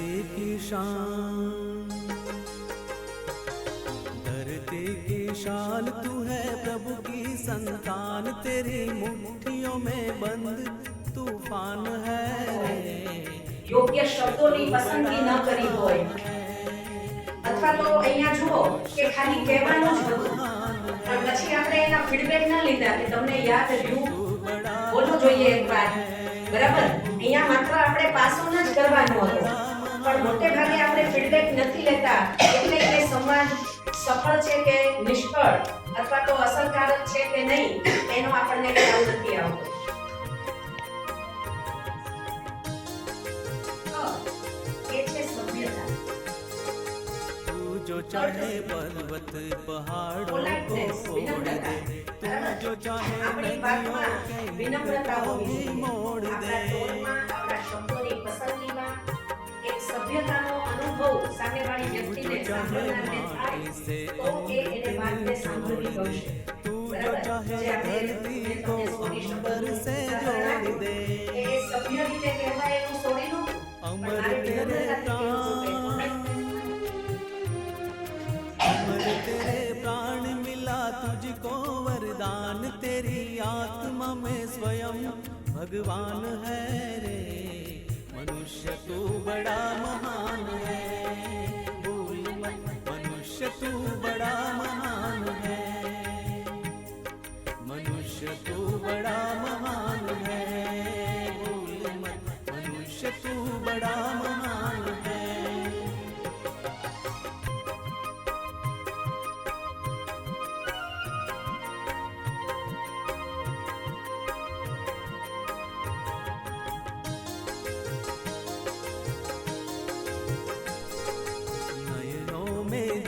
धरती की शान धरती की शान तू है प्रभु की संतान तेरी मुट्ठियों में बंद तूफान है रे યોગ્ય શબ્દોની પસંદગી ન કરી હોય અથવા તો અહીંયા જુઓ કે ખાલી કહેવાનું જ હતું પણ પછી આપણે એના ફીડબેક ન લીધા કે તમને યાદ રહ્યું બોલવું જોઈએ એકવાર બરાબર અહીંયા માત્ર આપણે પાસોન જ કરવાનો હતો પણ મોટે ભાગે આપણે ફીડબેક નથી લેતા એટલે કે સંવાદ સફળ છે કે નિષ્ફળ અથવા તો અસરકારક છે કે નહીં એનો આપણને ખ્યાલ નથી આવતો હ, એ છે સભ્યતા तू जो चाहे पर्वत पहाड़ों को Politeness, फोड़ दे વિનમ્રતા. तू जो चाहे આપણી नदियों વાતમાં के વિનમ્રતા હોવી સભ્યતાનો અનુભવ સામેવાળી વ્યક્તિને સાંભળનારને થાય તો એ એને વાતને સાંભળવી ગમશે तू जो બરાબર? चाहे જે આપણે धरती મેં को તમને સોની अंबर શબ્દોનું से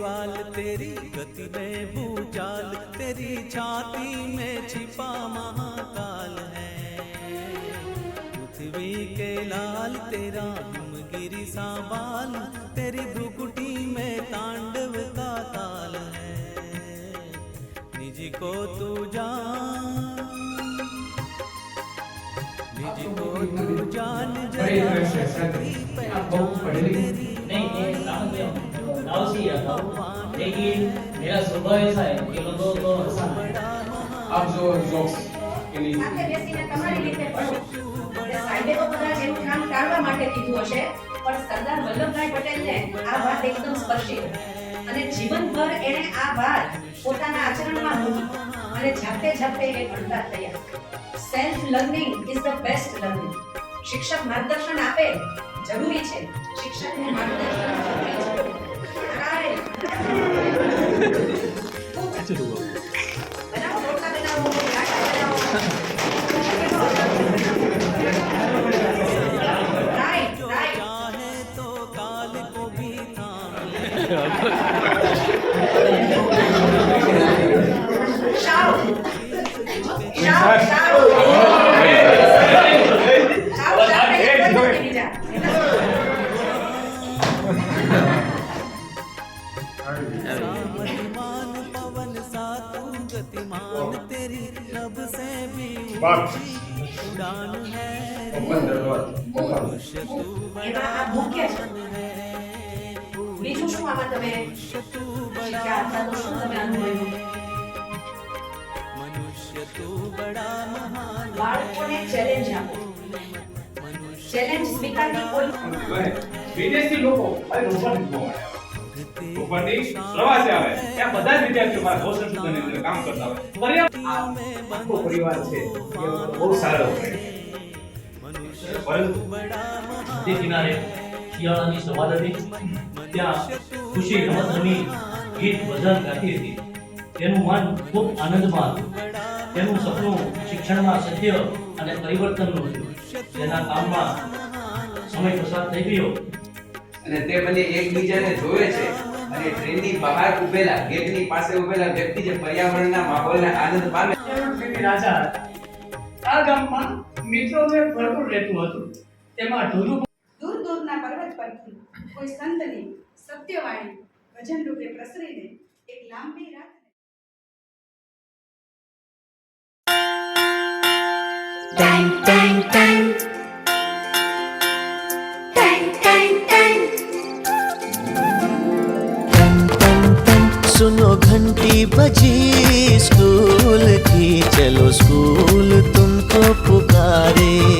ज्वाल तेरी गति में भूचाल तेरी छाती में छिपा महाकाल है। पृथ्वी के लाल तेरा हिमगिरी सा बाल तेरी भ्रुकुटी में तांडव का ताल है। निज को तू जान निज को तू जान बड़े जरा तेरी लिखे तेरी गाँव से ही आता हूँ लेकिन मेरा स्वभाव ऐसा है कि लोगों को हंसाना है आप जो जोक्स के लिए સાથે બેસીને તમારી રીતે ભણો તે સાહેબે તો કદાચ એનું કામ ટાળવા માટે કીધું હશે પણ સરદાર વલ્લભભાઈ પટેલને આ વાત એકદમ સ્પર્શી હતી. અને જીવનભર એણે આ વાત પોતાના આચરણમાં મૂકી અને જાતે જાતે એ ભણતા થયા self learning is the best learning શિક્ષક માર્ગદર્શન આપે જરૂરી છે શિક્ષકનું માર્ગદર્શન જરૂરી છે હાય. બનાવો એમાં મુખ્ય શું આમાં તમે શિક્ષા અથવા તો શું તમે અનુભવ્યું? બાળકોને પરિવાર છે. બહુ સારો પરંતુ નદી કિનારે શિયાળાની સવાર હતી. ત્યાં ખુશી રમત રમી ગીત ભજન ગાતી હતી. તેનું મન ખૂબ આનંદમાં હતું. તેનું સપનું શિક્ષણમાં સત્ય અને પરિવર્તનનું હતું. તેના કામમાં સમય પસાર થઈ ગયો. અને તે બંને એકબીજાને જોવે છે અને ટ્રેનની બહાર ઉભેલા ગેટની પાસે ઉભેલા વ્યક્તિ જે પર્યાવરણના માહોલને આનંદ પામે. રાજા. આ ગામમાં મિત્રોને ભરપૂર રહેતું હતું તેમાં ઢોલું દૂર દૂરના પર્વત પરથી કોઈ સંતની સત્યવાણી ભજન રૂપે પ્રસરીને એક લાંબી રાત Tang, tang, tang. রে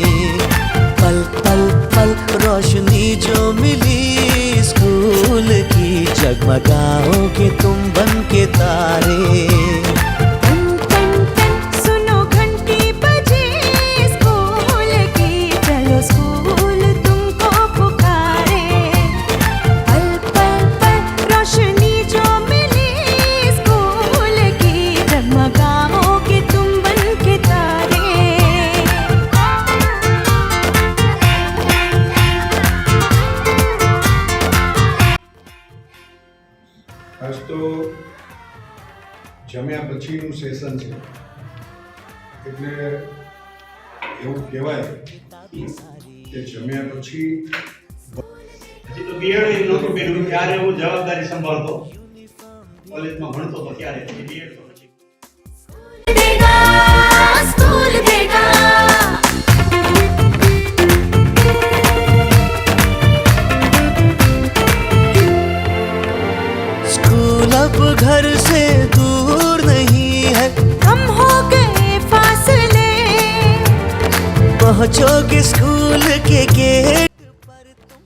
પછીનું સેશન છે. એટલે એવું કહેવાય કે જમ્યા પછી હજી તો બીએડ એ નહોતું કર્યું ત્યારે હું જવાબદારી સંભાળતો. કોલેજમાં ભણતો તો ત્યારે બીએડ તો પછી. एक स्कूल के गेट पर तुम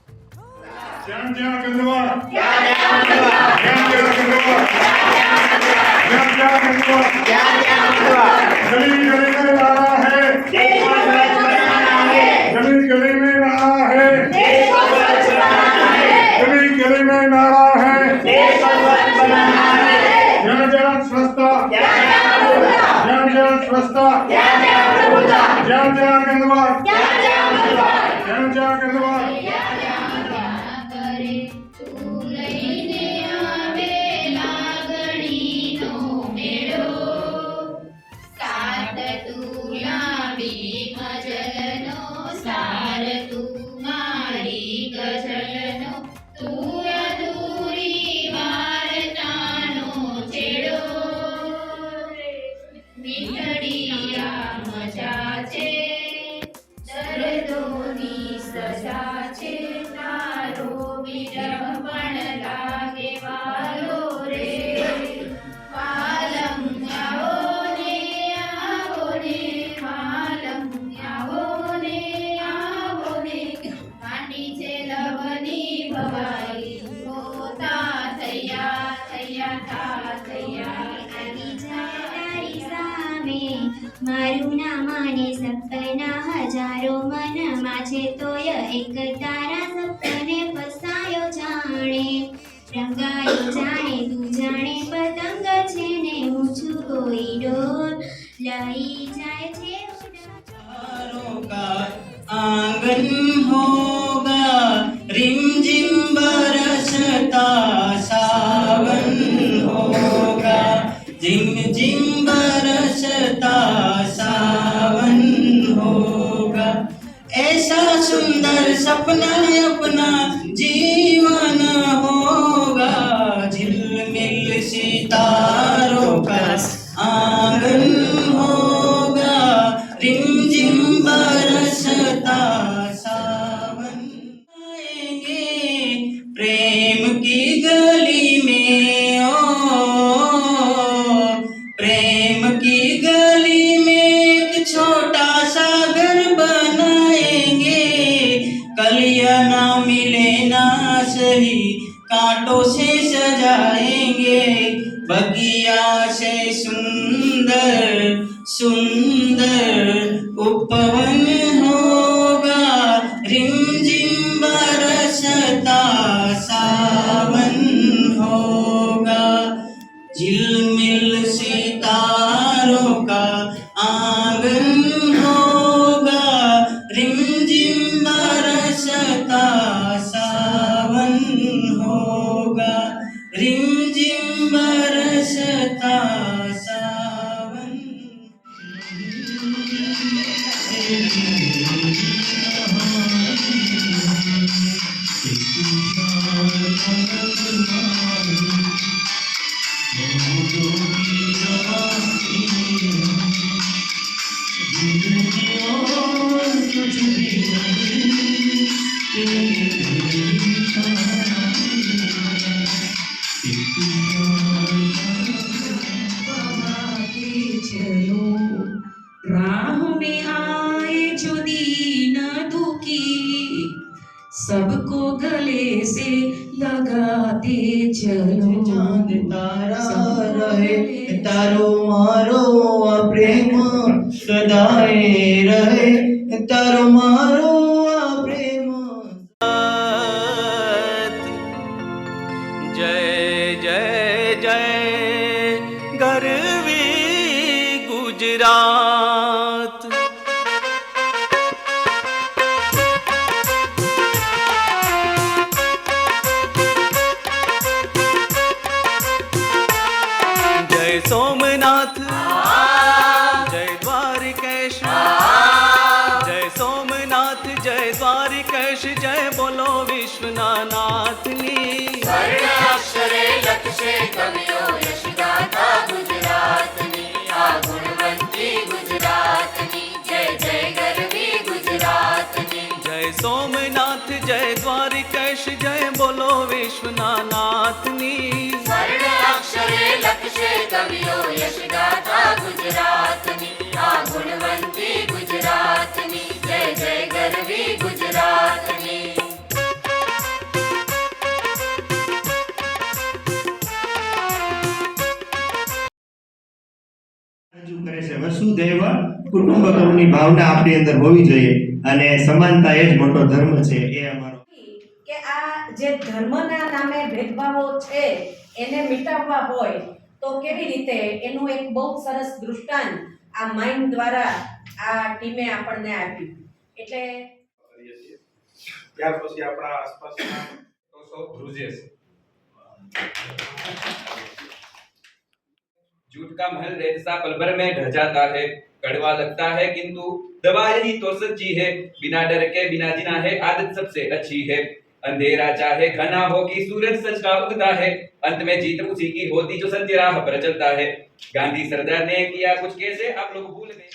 स्वस्थ जय जय स्वस्थ जय जय स्वस्थ जय जय મારું કોઈ ડોર લઈ જાય છે આંગન હોગા રીમ જીમ બરસતા સાવન હોગા જીમ જીમ બરસતા સાવન હોગા. એસા સુંદર સપના અપના જીવ રહ્યા છે સુંદર સુંદર ઉપવન सबको गले से लगाते चलो चांद तारा रहे तारो मारो प्रेम सदाए रहे तारो मारो प्रेम जय जय જય ગરવી ગુજરાત. નાથની સ્વર્ણ અક્ષરે લખશે કવિઓ યશગાથા ગુજરાતની આ ગુણવંતી ગુજરાતની જય જય ગરવી ગુજરાતની કરે છે વસુધૈવ કુટુંબકમની ભાવના આપણી અંદર હોવી જોઈએ અને સમાનતા એ જ મોટો ધર્મ છે એ અમારો જે ધર્મના નામે ભેદભાવો છે એને મિટાવવા હોય તો કેવી રીતે એનું એક બહુ સરસ દૃષ્ટાંત આ માઇન્ડ દ્વારા આ ટીમે આપણને આપ્યું એટલે કરીએ છીએ. ત્યાર પછી આપણા આસપાસના તો સૌ ધ્રુજે છે झूठ का महल रेत सा पल भर में ढह जाता है कड़वा लगता है किंतु दवा यही तो सच्ची है बिना डर के बिना जिना है आदत सबसे अच्छी है अंधेरा चाहे घना हो कि सूरज सच का उगता है, अंत में जीत उसी की होती जो सत्य राह पर चलता है। गांधी सरदार ने किया कुछ कैसे, आप लोग भूल गए।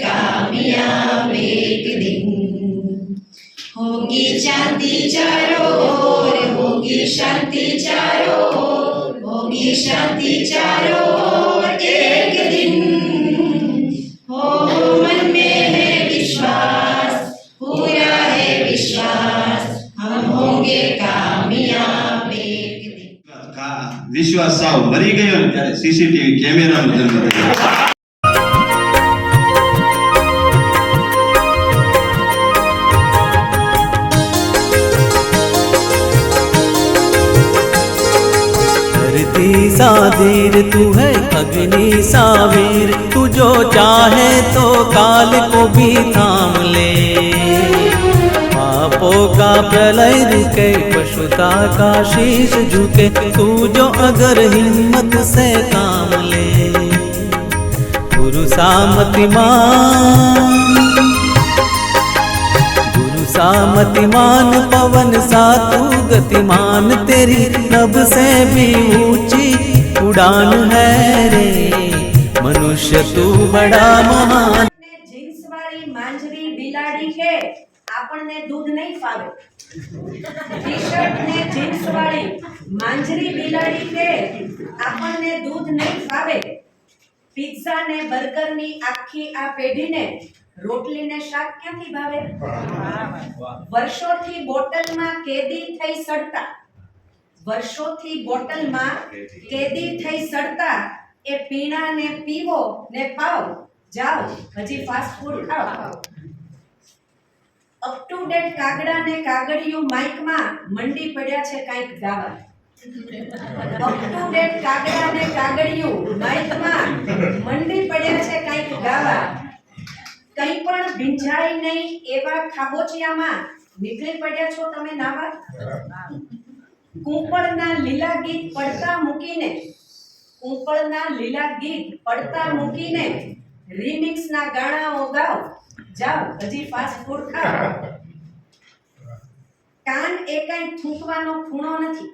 कामयाब एक दिन होगी शांति चारों ओर होगी शांति चारों ओर होगी शांति चारों ओर एक दिन हो हो मन में है विश्वास पूरा है विश्वास हम होंगे कामयाब एक दिन કા- વિશ્વાસ સાવ મરી ગયો ને ત્યારે સીસીટીવી કેમેરાનો જન્મ થયો सा धीर तू है अग्नि सा वीर तू जो चाहे तो काल को भी थाम ले। पापों का प्रलय रुके, पशुता का शीश झुके, तू जो अगर हिम्मत से काम ले। गुरु सामतिमान गुरु सामतिमान पवन सा तू गतिमान तेरी नभ से भी ऊंची उड़ान है रे मनुष्य तू बड़ा महान જીન્સ વાળી માંજરી બિલાડી કે આપણને દૂધ નહીં ફાવે ટી શર્ટ ને જીન્સ વાળી માંજરી બિલાડી કે આપણને દૂધ નહીં ફાવે પિઝા ને બર્ગર ની આખી આ પેઢીને રોટલી ને શાક ક્યાંથી ભાવે? વર્ષોથી બોટલમાં કેદી થઈ સડતા. વર્ષોથી બોટલમાં કેદી. થઈ સડતા. એ પીણા ને પીવો ને પાવ જાઓ. હજી ફાસ્ટ ફૂડ ખાઓ. અપ ટુ ડેટ કાગડા ને કાગડિયું માઇકમાં મંડી પડ્યા છે કાંઈક ગાવા. અપ ટુ ડેટ કાગડા ને કાગડિયું માઇકમાં મંડી પડ્યા છે કાંઈક ગાવા. કંઈ પણ ભીંજાય નહીં એવા ખાબોચિયામાં નીકળી પડ્યા છો તમે નાવા? કુંપળના લીલા ગીત પડતા મૂકીને, કુંપળના લીલા ગીત પડતા મૂકીને, રિમિક્સના ગાણાઓ ગાવ જાવ હજી ફાસ્ટ ફૂડ ખાવ કાન એ કાંઈ થૂંકવાનો ખૂણો નથી.